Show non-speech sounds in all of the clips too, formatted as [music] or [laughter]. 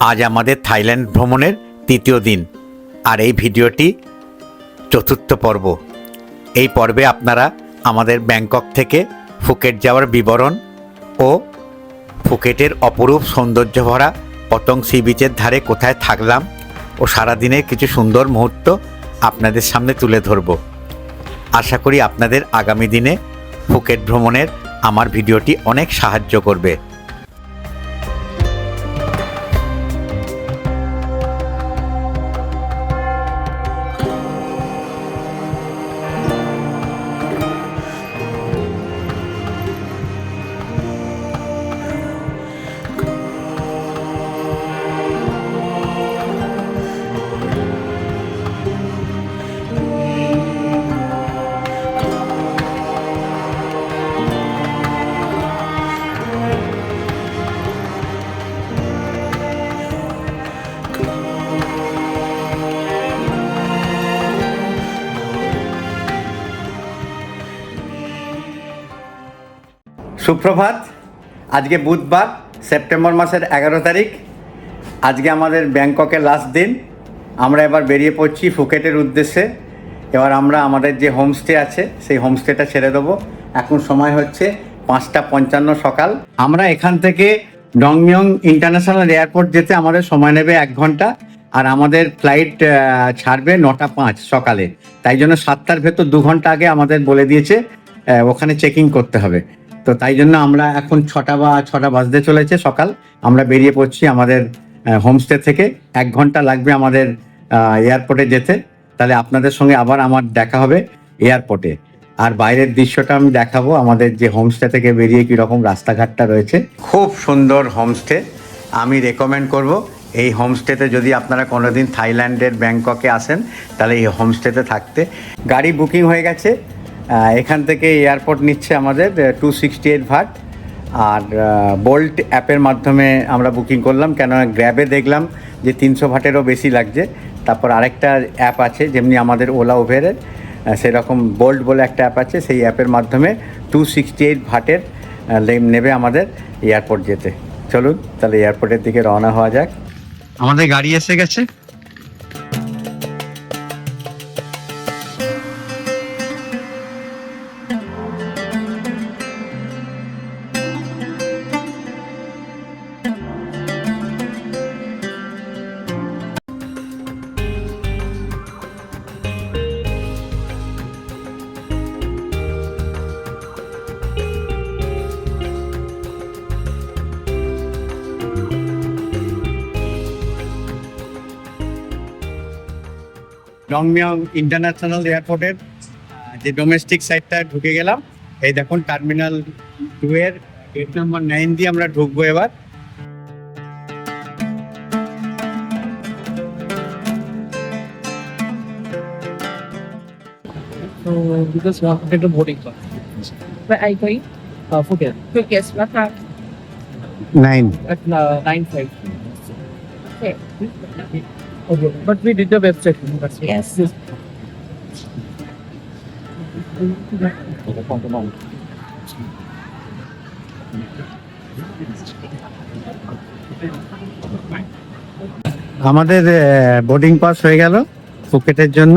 আজ আমাদের থাইল্যান্ড ভ্রমণের তৃতীয় দিন। আর এই ভিডিওটি চতুর্থ পর্ব। এই পর্বে আপনারা আমাদের ব্যাংকক থেকে ফুকেট যাওয়ার বিবরণ ও ফুকেটের অপরূপ সৌন্দর্য ভরা পতং সি বিচের ধারে কোথায় থাকলাম ও সারাদিনের কিছু সুন্দর মুহূর্ত আপনাদের সামনে তুলে ধরব। আশা করি আপনাদের আগামী দিনে ফুকেট ভ্রমণের আমার ভিডিওটি অনেক সাহায্য করবে। সুপ্রভাত। আজকে বুধবার, সেপ্টেম্বর মাসের এগারো তারিখ। আজকে আমাদের ব্যাংককের লাস্ট দিন। আমরা এবার বেরিয়ে পড়ছি ফুকেটের উদ্দেশ্যে। এবার আমরা আমাদের যে হোমস্টে আছে, সেই হোমস্টেটা ছেড়ে দেবো। এখন সময় হচ্ছে পাঁচটা পঞ্চান্ন সকাল। আমরা এখান থেকে ডংমিয়ং ইন্টারন্যাশনাল এয়ারপোর্ট যেতে আমাদের সময় নেবে এক ঘণ্টা। আর আমাদের ফ্লাইট ছাড়বে নটা পাঁচ সকালে। তাই জন্য সাতটার ভেতর দু ঘণ্টা আগে আমাদের বলে দিয়েছে ওখানে চেকিং করতে হবে। তো তাই জন্য আমরা এখন ছটা বা ছটা বাজতে চলেছে সকাল। আমরা বেরিয়ে পড়ছি আমাদের হোমস্টে থেকে। এক ঘণ্টা লাগবে আমাদের এয়ারপোর্টে যেতে। তাহলে আপনাদের সঙ্গে আবার আমার দেখা হবে এয়ারপোর্টে আর বাইরের দৃশ্যটা আমি দেখাবো আমাদের যে হোমস্টে থেকে বেরিয়ে কীরকম রাস্তাঘাটটা রয়েছে। খুব সুন্দর হোমস্টে আমি রেকমেন্ড করব, এই হোমস্টেতে যদি আপনারা কোনোদিন থাইল্যান্ডের ব্যাংককে আসেন, তাহলে এই হোমস্টেতে থাকতে। গাড়ি বুকিং হয়ে গেছে। এখান থেকে এয়ারপোর্ট নিচ্ছে আমাদের টু সিক্সটি এইট ভাট। আর বোল্ট অ্যাপের মাধ্যমে আমরা বুকিং করলাম কেন গ্র্যাবে দেখলাম যে তিনশো ভাটেরও বেশি লাগছে। তারপর আরেকটা অ্যাপ আছে, যেমনি আমাদের ওলা উবেরের সেরকম বোল্ট বলে একটা অ্যাপ আছে, সেই অ্যাপের মাধ্যমে টু সিক্সটি এইট ভাটের নেবে আমাদের এয়ারপোর্ট যেতে। চলুন, তাহলে এয়ারপোর্টের দিকে রওনা হওয়া যাক। আমাদের গাড়ি এসে গেছে। ডংমিয়ং ইন্টারন্যাশনাল এয়ারপোর্টের যে ডোমেস্টিক সাইডটা ঢুকে গেলাম এই দেখুন টার্মিনাল টু এর গেট নাম্বার নাইন দিয়ে আমরা ঢুকবো এবার So because we have to boarding pass. Where are you going? Uh, Phuket Quick, yes, what time? Nine at uh, nine five. Okay. Okay, but we did the web checking. That's why. Yes. আমাদের boarding pass হয়ে গেল ফুকেটের জন্য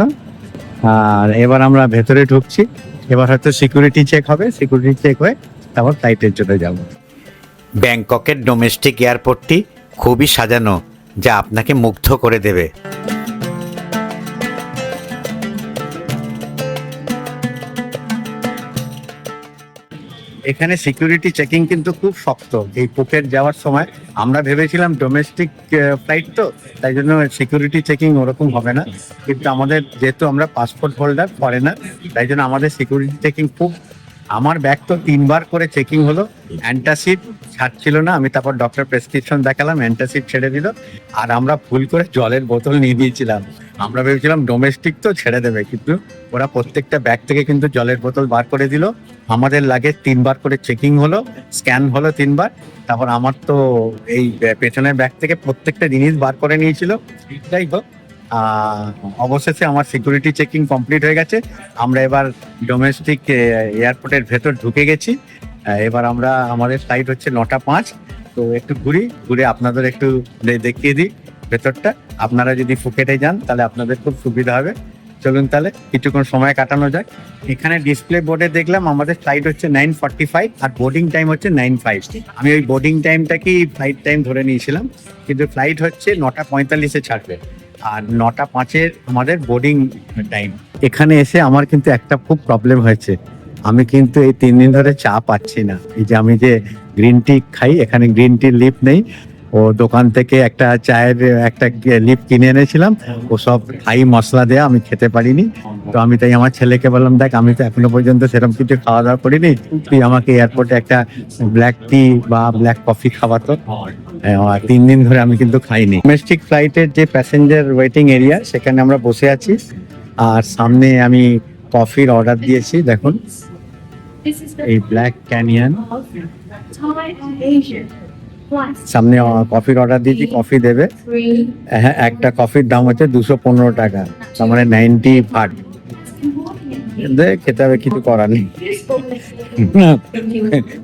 আর এবার আমরা ভেতরে ঢুকছি এবার হয়তো সিকিউরিটি চেক হবে সিকিউরিটি চেক হয়ে তারপর ফ্লাইটের জন্য যাব ব্যাংককের ডোমেস্টিক এয়ারপোর্টটি খুবই সাজানো যা আপনাকে মুগ্ধ করে দেবে। এখানে সিকিউরিটি চেকিং কিন্তু খুব শক্ত। এই পুকেট যাওয়ার সময় আমরা ভেবেছিলাম ডোমেস্টিক ফ্লাইট তো, তাই জন্য সিকিউরিটি চেকিং ওরকম হবে না। কিন্তু আমাদের যেহেতু আমরা পাসপোর্ট হোল্ডার ফরেনার তাই জন্য আমাদের সিকিউরিটি চেকিং খুব আমার ব্যাগ তো তিনবার করে চেকিং হলো। অ্যান্টাসিড ছাড়ছিল না, আমি তারপর ডক্টর প্রেসক্রিপশন দেখালাম অ্যান্টাসিড ছেড়ে দিল। আর আমরা ভুল করে জলের বোতল নিয়ে দিয়েছিলাম আমরা ভেবেছিলাম ডোমেস্টিক তো ছেড়ে দেবে, কিন্তু ওরা প্রত্যেকটা ব্যাগ থেকে কিন্তু জলের বোতল বার করে দিল। আমাদের লাগে তিনবার করে চেকিং হলো, স্ক্যান হলো তিনবার। তারপর আমার তো এই পেছনের ব্যাগ থেকে প্রত্যেকটা জিনিস বার করে নিয়েছিল। যাই হোক অবশেষে আমার সিকিউরিটি চেকিং কমপ্লিট হয়ে গেছে। আমরা এবার ডোমেস্টিক এয়ারপোর্টের ভেতর ঢুকে গেছি। এবার আমরা, আমাদের ফ্লাইট হচ্ছে নটা পাঁচ। তো একটু ঘুরি, ঘুরে আপনাদের একটু দেখিয়ে দিই ভেতরটা। আপনারা যদি ফুকেটে যান, তাহলে আপনাদের খুব সুবিধা হবে। চলুন তাহলে কিছুক্ষণ সময় কাটানো যাক। এখানে ডিসপ্লে বোর্ডে দেখলাম, আমাদের ফ্লাইট হচ্ছে নাইন ফর্টি ফাইভ আর বোর্ডিং টাইম হচ্ছে নাইন ফাইভ আমি ওই বোর্ডিং টাইমটাকেই ফ্লাইট টাইম ধরে নিয়েছিলাম। কিন্তু ফ্লাইট হচ্ছে নটা পঁয়তাল্লিশে ছাড়বে। আর নটা পাঁচের আমাদের বোর্ডিং টাইম এখানে এসে আমার কিন্তু একটা খুব প্রবলেম হয়েছে। আমি কিন্তু এই তিন দিন ধরে চা পাচ্ছি না। এই যে আমি যে গ্রিন টি খাই, এখানে গ্রিন টি লিপ নেই। ও দোকান থেকে একটা চায়ের, একটা লিপ কিনে এনেছিলাম। ও সব থাই মশলা দেয়া আমি খেতে পারিনি। তো আমি তাই আমার ছেলেকে বললাম, দেখ, আমি তো এখনও পর্যন্ত সেরকম কিছু খাওয়া দাওয়া করিনি। তুই আমাকে এয়ারপোর্টে একটা ব্ল্যাক টি বা ব্ল্যাক কফি খাওয়াতো তিন দিন ধরে আমি কিন্তু খাইনি। ডোমেস্টিক ফ্লাইটের যে প্যাসেঞ্জার ওয়েটিং এরিয়া সেখানে আমরা বসে আছি। আর সামনে আমি কফির অর্ডার দিয়েছি, দেখুন। এই ব্ল্যাক ক্যানিয়ন সামনে কফির অর্ডার দিয়েছি কফি দেবে। হ্যাঁ একটা কফির দাম হচ্ছে দুশো পনেরো টাকা। তার মানে নাইনটি ফাট দে খেতে হবে কিছু করার নেই।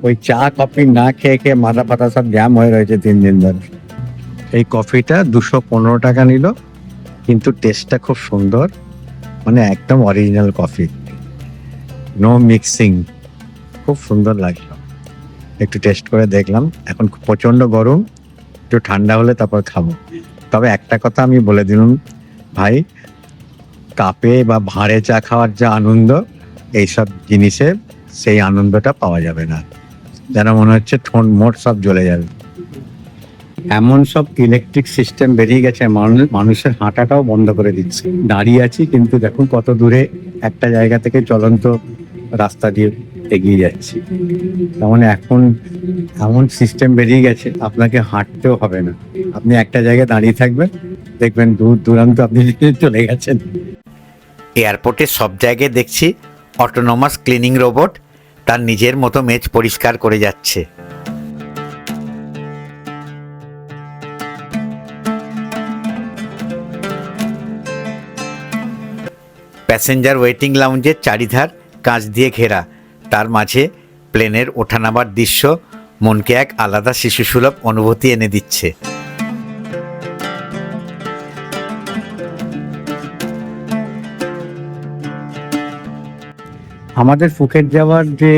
ওই চা কফি না খেয়ে খেয়ে মাথা ফাতা সব জ্যাম হয়ে রয়েছে তিন দিন ধরে। এই কফিটা দুশো পনেরো টাকা নিল কিন্তু টেস্টটা খুব সুন্দর। মানে একদম অরিজিনাল কফি নো মিক্সিং খুব সুন্দর লাগল। একটু টেস্ট করে দেখলাম। এখন খুব প্রচণ্ড গরম, একটু ঠান্ডা হলে তারপর খাব। তবে একটা কথা আমি বলে দিলাম, ভাই, কাপে বা ভাঁড়ে চা খাওয়ার যা আনন্দ, এইসব জিনিসে সেই আনন্দটা পাওয়া যাবে না। যেন মনে হচ্ছে ঠোঁট মোট সব জ্বলে যাবে। এমন সব ইলেকট্রিক সিস্টেম বেরিয়ে গেছে, মানুষ- মানুষের হাঁটাটাও বন্ধ করে দিচ্ছে। দাঁড়িয়ে আছি, কিন্তু দেখুন কত দূরে একটা জায়গা থেকে চলন্ত রাস্তা দিয়ে এগিয়ে যাচ্ছি। তার মানে এখন এমন সিস্টেম বেরিয়ে গেছে, আপনাকে হাঁটতেও হবে না। আপনি একটা জায়গায় দাঁড়িয়ে থাকবেন, দেখবেন দূর দূরান্ত আপনি [laughs] চলে গেছেন। এয়ারপোর্টে সব জায়গায় দেখছি অটোনোমাস ক্লিনিং রোবট তার নিজের মতো মেজ পরিষ্কার করে যাচ্ছে। প্যাসেঞ্জার ওয়েটিং লাউঞ্জের চারিধার কাঁচ দিয়ে ঘেরা। তার মাঝে প্লেনের ওঠানামার দৃশ্য মনকে এক আলাদা শিশুসুলভ অনুভূতি এনে দিচ্ছে। আমাদের ফুকেট যাওয়ার যে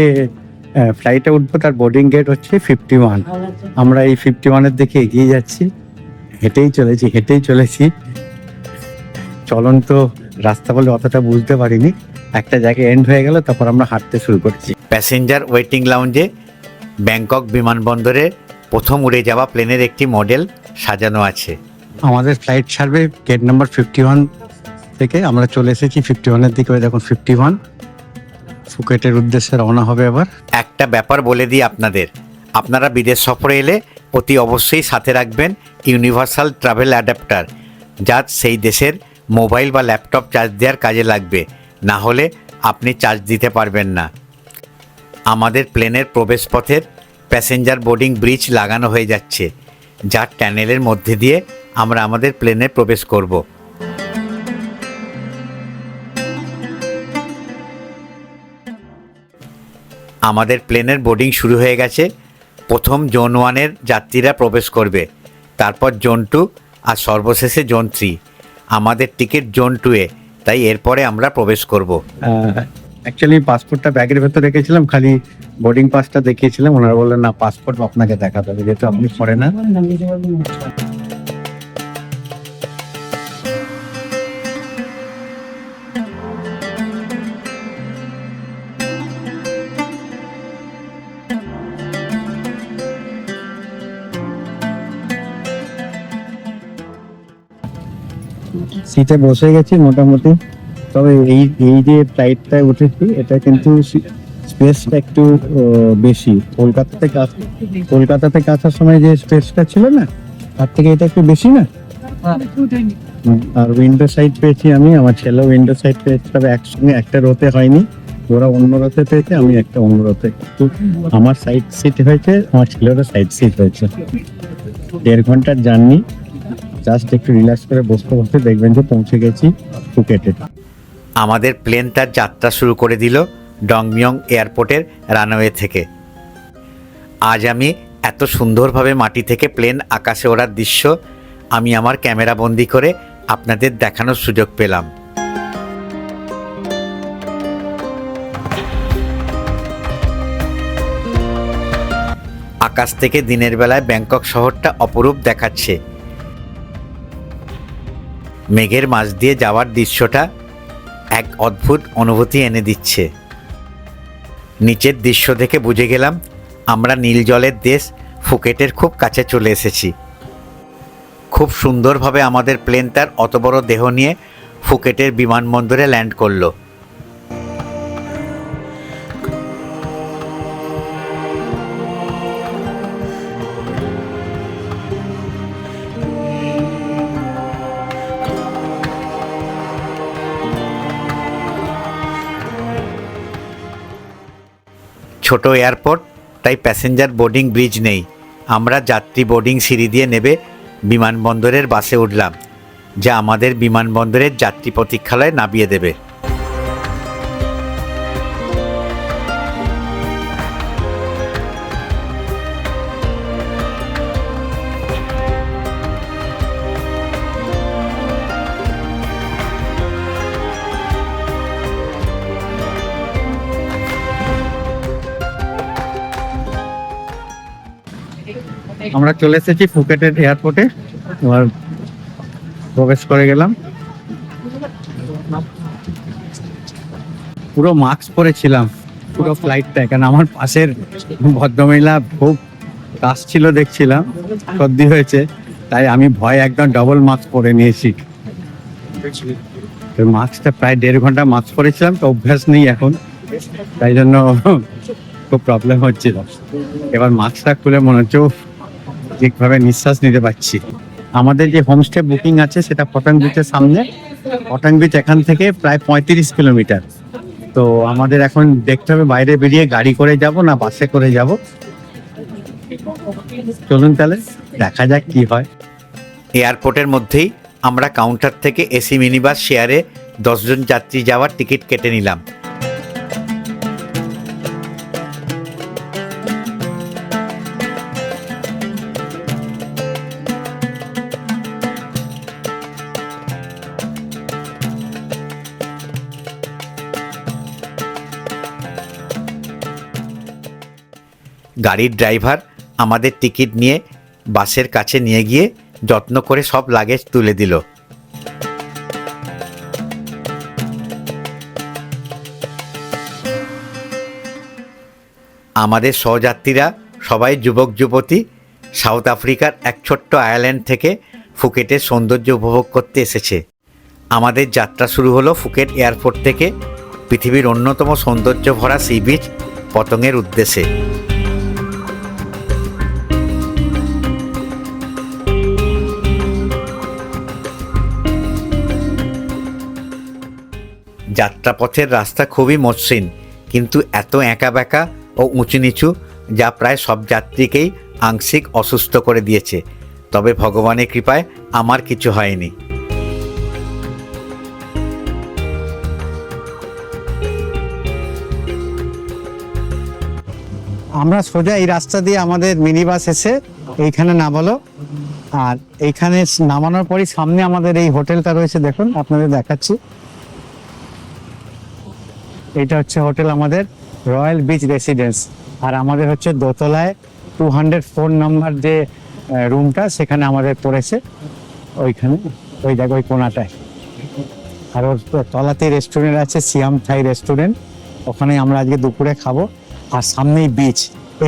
ফ্লাইটে উঠবো তার বোর্ডিং গেট হচ্ছে ফিফটি ওয়ান আমরা এই ফিফটি ওয়ানের দিকে এগিয়ে যাচ্ছি। হেঁটেই চলেছি হেঁটেই চলেছি। চলন্ত রাস্তা বলে অতটা বুঝতে পারিনি। একটা জায়গায় এন্ড হয়ে গেল তারপর আমরা হাঁটতে শুরু করছি। প্যাসেঞ্জার ওয়েটিং লাউঞ্জে ব্যাংকক বিমানবন্দরে প্রথম উড়ে যাওয়া প্লেনের একটি মডেল সাজানো আছে। আমাদের ফ্লাইট ছাড়বে গেট নাম্বার ফিফটি ওয়ান থেকে আমরা চলে এসেছি। ফিফটি ওয়ানের দিকে ওই দেখুন ফিফটি ওয়ান ফুকেটের উদ্দেশ্যে রওনা হবে আবার একটা ব্যাপার বলে দিই আপনাদের। আপনারা বিদেশ সফরে এলে অতি অবশ্যই সাথে রাখবেন ইউনিভার্সাল ট্রাভেল অ্যাডাপ্টার যা সেই দেশের মোবাইল বা ল্যাপটপ চার্জ দেওয়ার কাজে লাগবে। না হলে আপনি চার্জ দিতে পারবেন না। আমাদের প্লেনের প্রবেশপথের প্যাসেঞ্জার বোর্ডিং ব্রিজ লাগানো হয়ে যাচ্ছে যার ট্যানেলের মধ্যে দিয়ে আমরা আমাদের প্লেনে প্রবেশ করব। আমাদের প্লেনের বোর্ডিং শুরু হয়ে গেছে। প্রথম জোন ওয়ানের যাত্রীরা প্রবেশ করবে, তারপর জোন টু আর সর্বশেষে জোন থ্রি আমাদের টিকিট জোন টুয়ে তাই এরপরে আমরা প্রবেশ করব। অ্যাকচুয়ালি পাসপোর্টটা ব্যাগের ভেতর রেখেছিলাম, খালি বোর্ডিং পাসটা দেখিয়েছিলাম। ওনারা বললেন, না পাসপোর্ট আপনাকে দেখাতে হবে, যেহেতু আপনি ফরেনার সিটে বসে গেছি মোটামুটি। তবে এই এই যে ফ্লাইটটায় উঠেছি এটা কিন্তু স্পেসটা একটু বেশি। কলকাতা থেকে কলকাতা থেকে আসার সময় যে স্পেসটা ছিল না তার থেকে এটা একটু বেশি না? আর উইন্ডো সাইড পেয়েছি আমি আমার ছেলে উইন্ডো সাইড পেয়েছে তবে একসঙ্গে একটা রোতে হয়নি। ওরা অন্য রোতে পেয়েছে আমি একটা অন্য কিন্তু আমার সাইড সিট হয়েছে আমার ছেলেরও সাইড সিট হয়েছে। দেড় ঘণ্টার জার্নি জাস্ট একটু রিল্যাক্স করে বসতে বসতে দেখবেন যে পৌঁছে গেছি ফুকেটে আমাদের প্লেন তার যাত্রা শুরু করে দিল ডংমিয়ং এয়ারপোর্টের রানওয়ে থেকে। আজ আমি এত সুন্দরভাবে মাটি থেকে প্লেন আকাশে ওড়ার দৃশ্য আমি আমার ক্যামেরা বন্দি করে আপনাদের দেখানোর সুযোগ পেলাম। আকাশ থেকে দিনের বেলায় ব্যাংকক শহরটা অপরূপ দেখাচ্ছে। মেঘের মাঝ দিয়ে যাওয়ার দৃশ্যটা এক অদ্ভুত অনুভূতি এনে দিচ্ছে। নিচের দৃশ্য দেখে বুঝে গেলাম, আমরা নীল জলের দেশ ফুকেটের খুব কাছে চলে এসেছি। খুব সুন্দরভাবে আমাদের প্লেন তার অত বড় দেহ নিয়ে ফুকেটের বিমানবন্দরে ল্যান্ড করল। ছোট এয়ারপোর্ট, তাই প্যাসেঞ্জার বোর্ডিং ব্রিজ নেই। আমরা যাত্রী বোর্ডিং সিঁড়ি দিয়ে নেবে বিমানবন্দরের বাসে উঠলাম, যা আমাদের বিমানবন্দরের যাত্রী প্রতীক্ষালয়ে নামিয়ে দেবে। আমরা চলে এসেছি ফুকেটের এয়ারপোর্টে। এবার প্রবেশ করে গেলাম। পুরো মাস্ক পরেছিলাম পুরো ফ্লাইটটা কারণ আমার পাশের ভদ্রমহিলা খুব কাশ ছিল দেখছিলাম, সর্দি হয়েছে, তাই আমি ভয় একদম ডবল মাস্ক পরে নিয়েছি। মাস্কটা প্রায় দেড় ঘণ্টা মাস্ক পরেছিলাম, তো অভ্যাস নেই এখন, তাই জন্য খুব প্রবলেম হচ্ছিল। এবার মাস্কটা খুলে মনে হচ্ছে ঠিকভাবে নিঃশ্বাস নিতে পারছি। আমাদের যে হোমস্টে বুকিং আছে, সেটা পটাং বিচের সামনে। পটাং বিচ এখান থেকে প্রায় পঁয়ত্রিশ কিলোমিটার। তো আমাদের এখন দেখতে হবে বাইরে বেরিয়ে গাড়ি করে যাব না বাসে করে যাব। চলুন তাহলে দেখা যাক কি হয়। এয়ারপোর্টের মধ্যেই আমরা কাউন্টার থেকে এসি মিনিবাস শেয়ারে দশজন যাত্রী যাওয়ার টিকিট কেটে নিলাম। গাড়ির ড্রাইভার আমাদের টিকিট নিয়ে বাসের কাছে নিয়ে গিয়ে যত্ন করে সব লাগেজ তুলে দিল। আমাদের সহযাত্রীরা সবাই যুবক যুবতী, সাউথ আফ্রিকার এক ছোট্ট আয়ারল্যান্ড থেকে ফুকেটের সৌন্দর্য উপভোগ করতে এসেছে। আমাদের যাত্রা শুরু হলো ফুকেট এয়ারপোর্ট থেকে, পৃথিবীর অন্যতম সৌন্দর্য ভরা সি বিচ পতঙ্গের উদ্দেশ্যে। যাত্রাপথের রাস্তা খুবই মসৃণ, কিন্তু এত একা বেঁকা ও উঁচু নিচু যা প্রায় সব যাত্রীকেই আংশিক অসুস্থ করে দিয়েছে। তবে ভগবানের কৃপায় আমার কিছু হয়নি। আমরা সোজা এই রাস্তা দিয়ে আমাদের মিনি বাস এসে এইখানে নামালো। আর এইখানে নামানোর পরই সামনে আমাদের এই হোটেলটা রয়েছে, দেখুন, আপনাদের দেখাচ্ছি। এটা হচ্ছে হোটেল আমাদের রয়্যাল বিচ রেসিডেন্স। আর আমাদের হচ্ছে দোতলায় টু হান্ড্রেড ফোর নাম্বার যে রুমটা, সেখানে আমাদের পড়েছে। ওইখানে, ওই জায়গায় ওই কোনাটায়। আর ওর তলাতে রেস্টুরেন্ট আছে সিয়াম থাই রেস্টুরেন্ট ওখানে আমরা আজকে দুপুরে খাব। আর সামনেই বিচ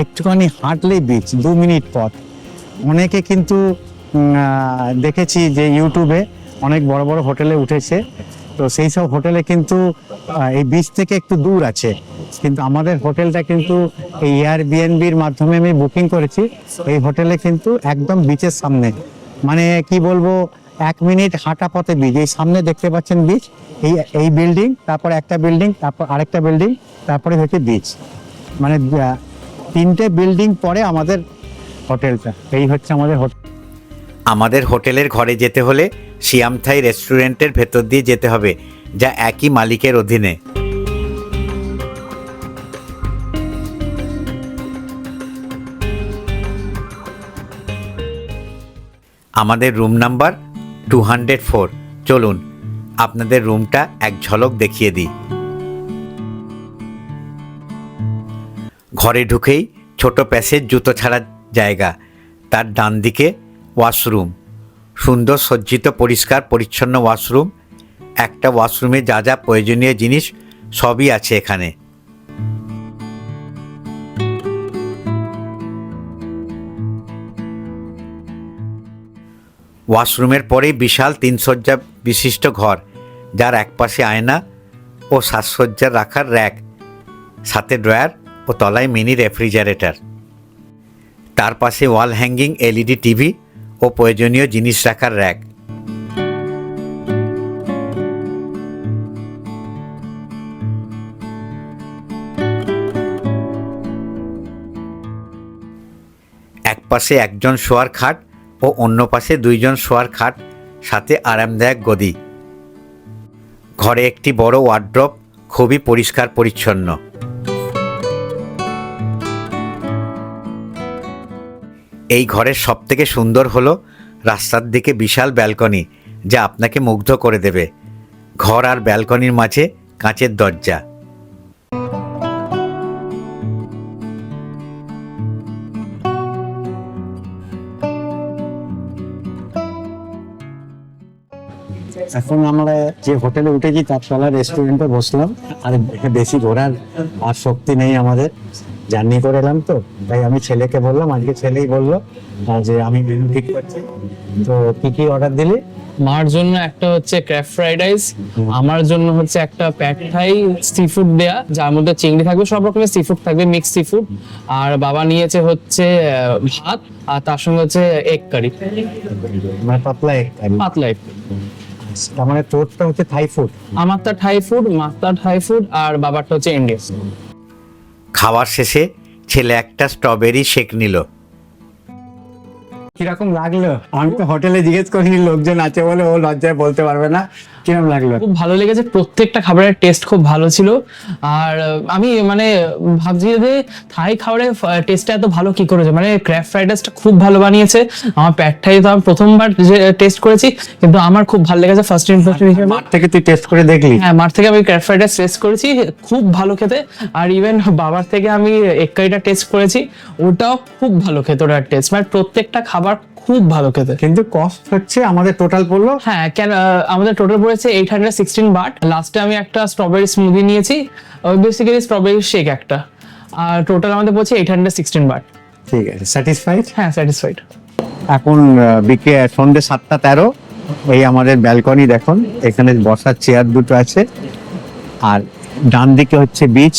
একটুখানি হাঁটলেই বিচ দু মিনিট পথ। অনেকে কিন্তু দেখেছি যে ইউটিউবে অনেক বড় বড় হোটেলে উঠেছে। তো সেই সব হোটেলে কিন্তু এই বিচ থেকে একটু দূর আছে। কিন্তু আমাদের হোটেলটা কিন্তু এই এয়ার বিএনবির মাধ্যমে আমি বুকিং করেছি। এই হোটেলে কিন্তু একদম বিচের সামনে। মানে কি বলব, এক মিনিট হাঁটা পথে বিচ এই সামনে দেখতে পাচ্ছেন বিচ এই এই বিল্ডিং তারপর একটা বিল্ডিং তারপর আরেকটা বিল্ডিং তারপরে হচ্ছে বিচ মানে তিনটে বিল্ডিং পরে আমাদের হোটেলটা। এই হচ্ছে আমাদের হোটেল। আমাদের হোটেলের ঘরে যেতে হলে সিয়ামথাই রেস্টুরেন্টের ভেতর দিয়ে যেতে হবে, যা একই মালিকের অধীনে। আমাদের room number two hundred four. চলুন, আপনাদের রুমটা এক ঝলক দেখিয়ে দিই। ঘরে ঢুকেই ছোট প্যাসেজ জুতো ছাড়ার জায়গা, তার ডান দিকে ওয়াশরুম। সুন্দর, সজ্জিত, পরিষ্কার, পরিচ্ছন্ন ওয়াশরুম। একটা ওয়াশরুমে যা যা প্রয়োজনীয় জিনিস সবই আছে এখানে। ওয়াশরুমের পরেই বিশাল তিন শয্যা বিশিষ্ট ঘর, যার একপাশে আয়না ও সাজসজ্জার রাখার র্যাক, সাথে ড্রয়ার ও তলায় মিনি রেফ্রিজারেটর। তার পাশে ওয়াল হ্যাঙ্গিং এলইডি টিভি ও প্রয়োজনীয় জিনিস রাখার র্যাক এক পাশে একজন শোয়ার খাট ও অন্য পাশে দুইজন শোয়ার খাট, সাথে আরামদায়ক গদি। ঘরে একটি বড় ওয়ার্ড্রপ, খুবই পরিষ্কার পরিচ্ছন্ন এই ঘরের সবথেকে সুন্দর হলো রাস্তার দিকে বিশাল ব্যালকনি, যা আপনাকে মুগ্ধ করে দেবে। ঘর আর ব্যালকনির মাঝে কাঁচের দরজা। এখন আমরা যে হোটেলে উঠেছি, তার তলা রেস্টুরেন্টে বসলাম। আর বেশি ঘোরার আর শক্তি নেই আমাদের। জার্নি করে এলাম তো। তাই আমি ছেলেকে বললাম আজকে ছেলেই বলল যে আমি মেনু ঠিক করছি। তো কি কি অর্ডার দিলি? মার জন্য একটা হচ্ছে ক্র্যাফ ফ্রাইড রাইস আমার জন্য হচ্ছে একটা প্যাক থাই সি ফুড দেয়া যার মধ্যে চিংড়ি থাকবে সব রকমের সি ফুড থাকবে মিক্স সি ফুড আর বাবা নিয়েছে হচ্ছে ভাত আর তার সঙ্গে হচ্ছে এগ কারি মানে পাতলা এক পাতলা egg। তার মানে তোরটা হচ্ছে থাই ফুড আমারটা থাই ফুড মারটা থাই ফুড আর বাবারটা হচ্ছে ইন্ডিয়ান খাওয়ার শেষে ছেলে একটা স্ট্রবেরি শেক নিল। কীরকম লাগল? আমি তো হোটেলে জিজ্ঞেস করিনি, লোকজন আছে বলে ও লজ্জায় বলতে পারবে না। কীরকম লাগল? খুব ভালো লেগেছে প্রত্যেকটা খাবারের টেস্ট খুব ভালো ছিল। আর আমি মানে ভাবছি যে থাই খাবারের টেস্টটা এত ভালো কি করেছে মানে ক্র্যাফ ফ্রাইড রাইসটা খুব ভালো বানিয়েছে। আমার প্যাট থাই তো আমি প্রথমবার যে টেস্ট করেছি কিন্তু আমার খুব ভালো লেগেছে ফার্স্ট ইম্প্রেশন হিসেবে। মাঠ থেকে তুই টেস্ট করে দেখলি? হ্যাঁ মার থেকে আমি ক্র্যাফ ফ্রাইড রাইস টেস্ট করেছি খুব ভালো খেতে। আর ইভেন বাবার থেকে আমি কারিটা টেস্ট করেছি ওটাও খুব ভালো খেতে ওটার টেস্ট মানে প্রত্যেকটা খাবার খুব ভালো খেতে। কিন্তু কস্ট হচ্ছে আমাদের টোটাল পড়ল হ্যাঁ কেন আমাদের টোটাল পড়েছে এইট হান্ড্রেড সিক্সটিন বাট লাস্টে আমি একটা স্ট্রবেরি স্মুদি নিয়েছি। বেসিক্যালি স্ট্রবেরি শেক একটা। আর টোটাল আমাদের পড়ছে এইট হান্ড্রেড সিক্সটিন বাট ঠিক আছে স্যাটিসফাইড হ্যাঁ স্যাটিসফাইড এখন বিকে সন্ধ্যে সাতটা তেরো। এই আমাদের ব্যালকনি দেখুন এখানে বসার চেয়ার দুটো আছে। আর ডান দিকে হচ্ছে বিচ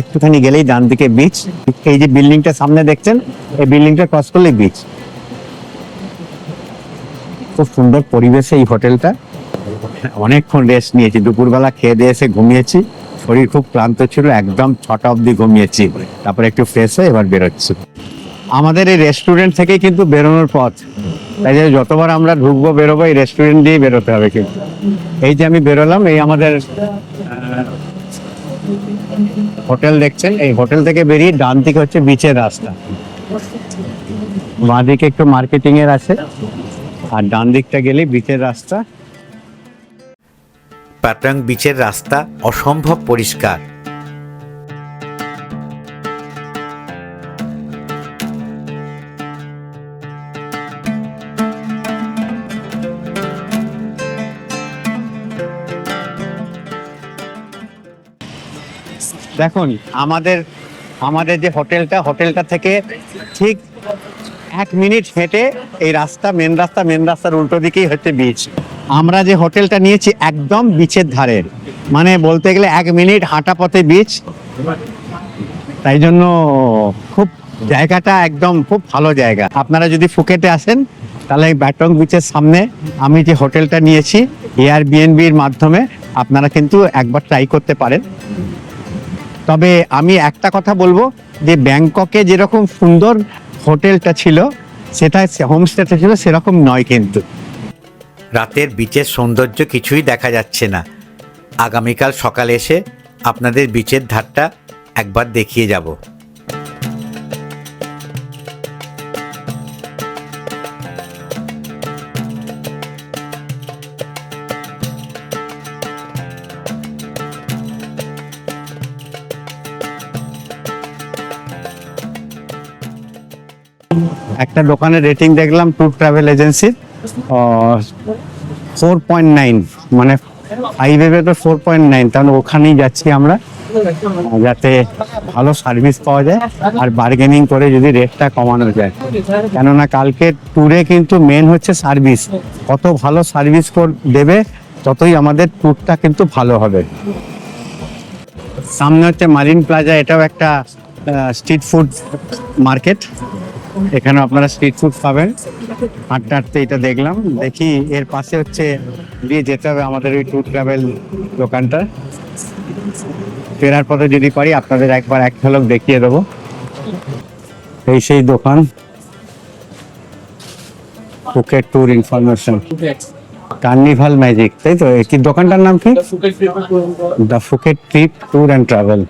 একটুখানি গেলেই ডান দিকে বিচ এই যে বিল্ডিংটা সামনে দেখছেন এই বিল্ডিংটা ক্রস করলে বিচ খুব সুন্দর পরিবেশে এই হোটেলটা। অনেকক্ষণ রেস্ট নিয়েছি। দুপুরবেলা খেয়ে দিয়ে এসে ঘুমিয়েছি। শরীর খুব ক্লান্ত ছিল, একদম ছটা অবধি ঘুমিয়েছি। তারপরে একটু ফ্রেশ হয়ে এবার বেরোচ্ছি। আমাদের এই রেস্টুরেন্ট থেকেই কিন্তু বেরোনোর পথ। তাই যে যতবার আমরা ঢুকবো, বেরোবো, এই রেস্টুরেন্ট দিয়েই বেরোতে হবে কিন্তু। এই যে আমি বেরোলাম, এই আমাদের হোটেল দেখছেন? এই হোটেল থেকে বেরিয়ে ডান দিকে হচ্ছে বিচের রাস্তা। বাঁ দিকে একটু মার্কেটিং এর আছে। আর ডান দিকটা গেলে বিচের রাস্তা। প্যাট্রাং বিচের রাস্তা অসম্ভব পরিষ্কার। দেখুন আমাদের আমাদের যে হোটেলটা হোটেলটা থেকে ঠিক এক মিনিট হেঁটে এই রাস্তা মেন রাস্তা মেন রাস্তার উল্টো দিকেই হচ্ছে বিচ আমরা যে হোটেলটা নিয়েছি একদম বিচের ধারে। মানে বলতে গেলে এক মিনিট হাঁটা পথে বিচ তাই জন্য খুব জায়গাটা একদম খুব ভালো জায়গা। আপনারা যদি ফুকেটে আসেন, তাহলে এই ব্যাটং বিচের সামনে আমি যে হোটেলটা নিয়েছি এয়ার বিএনবির মাধ্যমে, আপনারা কিন্তু একবার ট্রাই করতে পারেন। তবে আমি একটা কথা বলব যে ব্যাংককে যেরকম সুন্দর হোটেলটা ছিল সেটা হোমস্টেটা ছিল, সেরকম নয় কিন্তু। রাতের বিচের সৌন্দর্য কিছুই দেখা যাচ্ছে না। আগামীকাল সকালে এসে আপনাদের বিচের ধারটা একবার দেখিয়ে যাব। একটা দোকানের রেটিং দেখলাম ট্যুর ট্রাভেল এজেন্সির ফোর পয়েন্ট নাইন মানে তো ফোর পয়েন্ট নাইন ওখানেই যাচ্ছি আমরা যাতে ভালো সার্ভিস পাওয়া যায় আর বার্গেনিং করে যদি রেটটা কমানো যায়। কেননা কালকে ট্যুরে কিন্তু মেন হচ্ছে সার্ভিস কত ভালো সার্ভিস দেবে, ততই আমাদের ট্যুরটা কিন্তু ভালো হবে। সামনে হচ্ছে মারিন প্লাজা, এটাও একটা স্ট্রিট ফুড মার্কেট এখানে আপনারা স্ট্রিট ফুড পাবেন। হাঁটতে হাঁটতে এটা দেখলাম। দেখি এর পাশে হচ্ছে দিয়ে যেতে হবে আমাদের ওই ট্যুর ট্রাভেল দোকানটা। ফেরার পথে যদি পারি আপনাদের একবার এক ঝলক দেখিয়ে দেবো। এই সেই দোকান। Phuket tour information carnival magic তাই তো? কি দোকানটার নাম কি? The Phuket trip tour and travel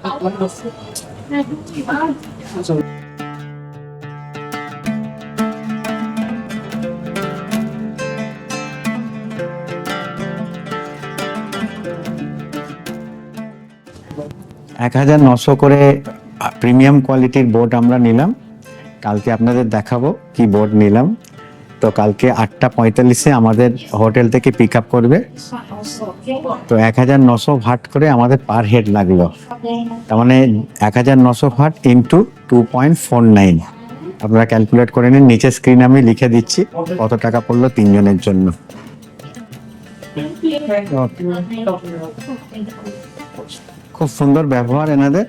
এক হাজার নশো করে প্রিমিয়াম কোয়ালিটির বোর্ড আমরা নিলাম। কালকে আপনাদের দেখাবো কি বোর্ড নিলাম। তো কালকে আটটা পঁয়তাল্লিশে আমাদের হোটেল থেকে পিক আপ করবে। তো এক হাজার নশো ভাট করে আমাদের পার হেড লাগল। তার মানে এক হাজার নশো baht into two point four nine আপনারা ক্যালকুলেট করে নিন, নিচে স্ক্রিন আমি লিখে দিচ্ছি, কত টাকা পড়ল তিনজনের জন্য। খুব সুন্দর ব্যবহার এনাদের।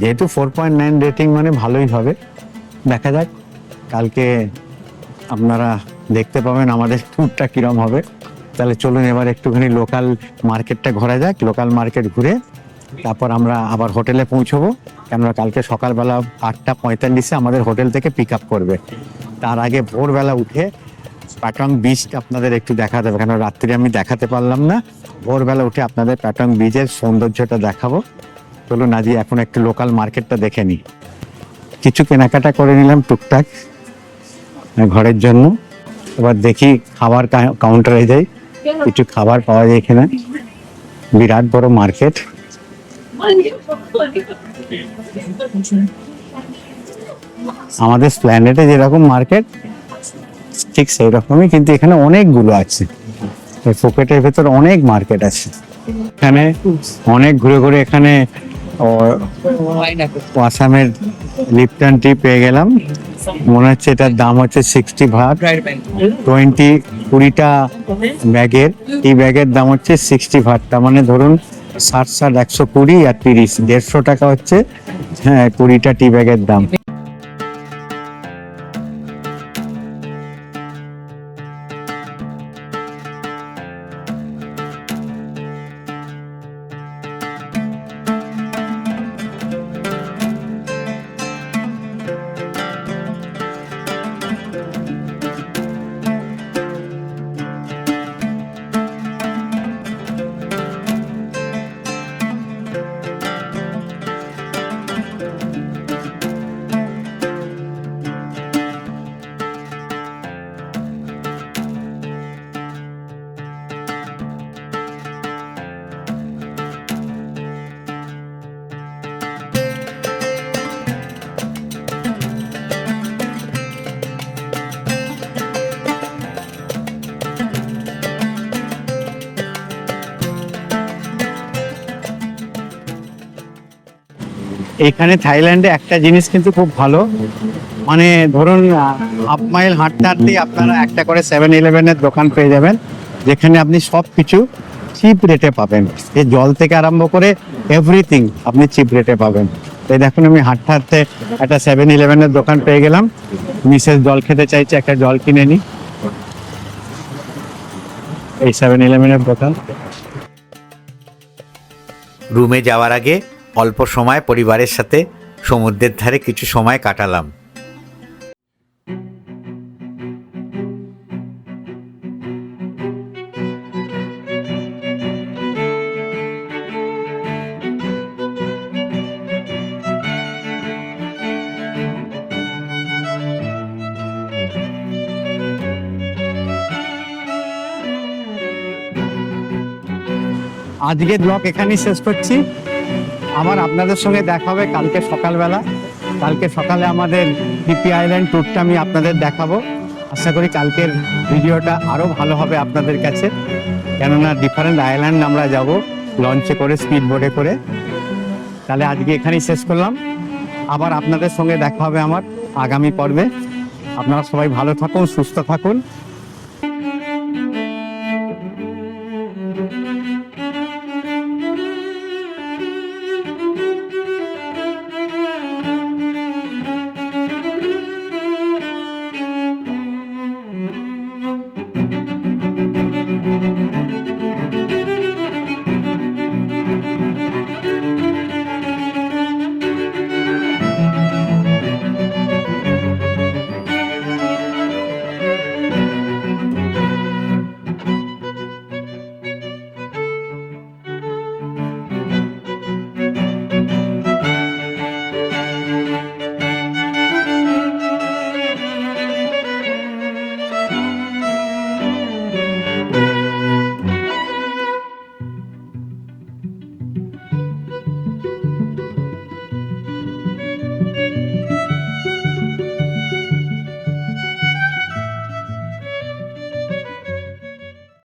যেহেতু ফোর পয়েন্ট নাইন রেটিং মানে ভালোই হবে। দেখা যাক, কালকে আপনারা দেখতে পাবেন আমাদের ট্যুরটা কিরম হবে। তাহলে চলুন এবার একটুখানি লোকাল মার্কেটটা ঘোরা যাক লোকাল মার্কেট ঘুরে তারপর আমরা আবার হোটেলে পৌঁছবো। কেননা কালকে সকালবেলা আটটা পঁয়তাল্লিশে আমাদের হোটেল থেকে পিক আপ করবে। তার আগে ভোরবেলা উঠে প্যাটং বিচটা আপনাদের একটু দেখাতে হবে কেন রাত্রি আমি দেখাতে পারলাম না। ভোরবেলা উঠে আপনাদের প্যাটং বিচের সৌন্দর্যটা দেখাবো। চলুন আজ এখন একটু লোকাল মার্কেটটা দেখে নিই। কিছু কেনাকাটা করে নিলাম টুকটাক ঘরের জন্য। এবার দেখি খাবার কাউন্টারে যাই। কিছু খাবার পাওয়া যায় এখানে বিরাট বড় মার্কেট আমাদের প্ল্যানেটে যেরকম মার্কেট ঠিক সেই রকমই কিন্তু এখানে অনেকগুলো আছে। এই পকেটের ভেতর অনেক মার্কেট আছে। এখানে অনেক ঘুরে ঘুরে এখানে আসামের লিপটন টি পেয়ে গেলাম। মনে হচ্ছে এটার দাম হচ্ছে সিক্সটি ভাত টোয়েন্টি কুড়িটা ব্যাগের এই ব্যাগের দাম হচ্ছে সিক্সটি ভাত তার মানে ধরুন ষাট ষাট, একশো কুড়ি আর তিরিশ। দেড়শো টাকা হচ্ছে হ্যাঁ কুড়িটা টি ব্যাগের দাম। এখানে থাইল্যান্ডে একটা জিনিস কিন্তু খুব ভালো। মানে ধরুন হাফ মাইল হাঁটতে হাঁটতেই আপনারা একটা করে সেভেন ইলেভেনের দোকান পেয়ে যাবেন, যেখানে আপনি সব কিছু চিপ রেটে পাবেন। এই জল থেকে আরম্ভ করে এভরিথিং আপনি চিপ রেটে পাবেন। এই দেখুন, আমি হাঁটতে হাঁটতে একটা সেভেন ইলেভেনের দোকান পেয়ে গেলাম। মিসেস জল খেতে চাইছে, একটা জল কিনে নিই এই সেভেন ইলেভেনের দোকান। রুমে যাওয়ার আগে অল্প সময় পরিবারের সাথে সমুদ্রের ধারে কিছু সময় কাটালাম। আজকের ব্লগ এখানেই শেষ করছি। আবার আপনাদের সঙ্গে দেখা হবে কালকে সকালবেলা। কালকে সকালে আমাদের ডিপি আইল্যান্ড ট্যুরটা আমি আপনাদের দেখাবো। আশা করি কালকের ভিডিওটা আরও ভালো হবে আপনাদের কাছে। কেননা ডিফারেন্ট আইল্যান্ড আমরা যাব লঞ্চে করে স্পিড বোটে করে। তাহলে আজকে এখানেই শেষ করলাম। আবার আপনাদের সঙ্গে দেখা হবে আমার আগামী পর্বে। আপনারা সবাই ভালো থাকুন, সুস্থ থাকুন।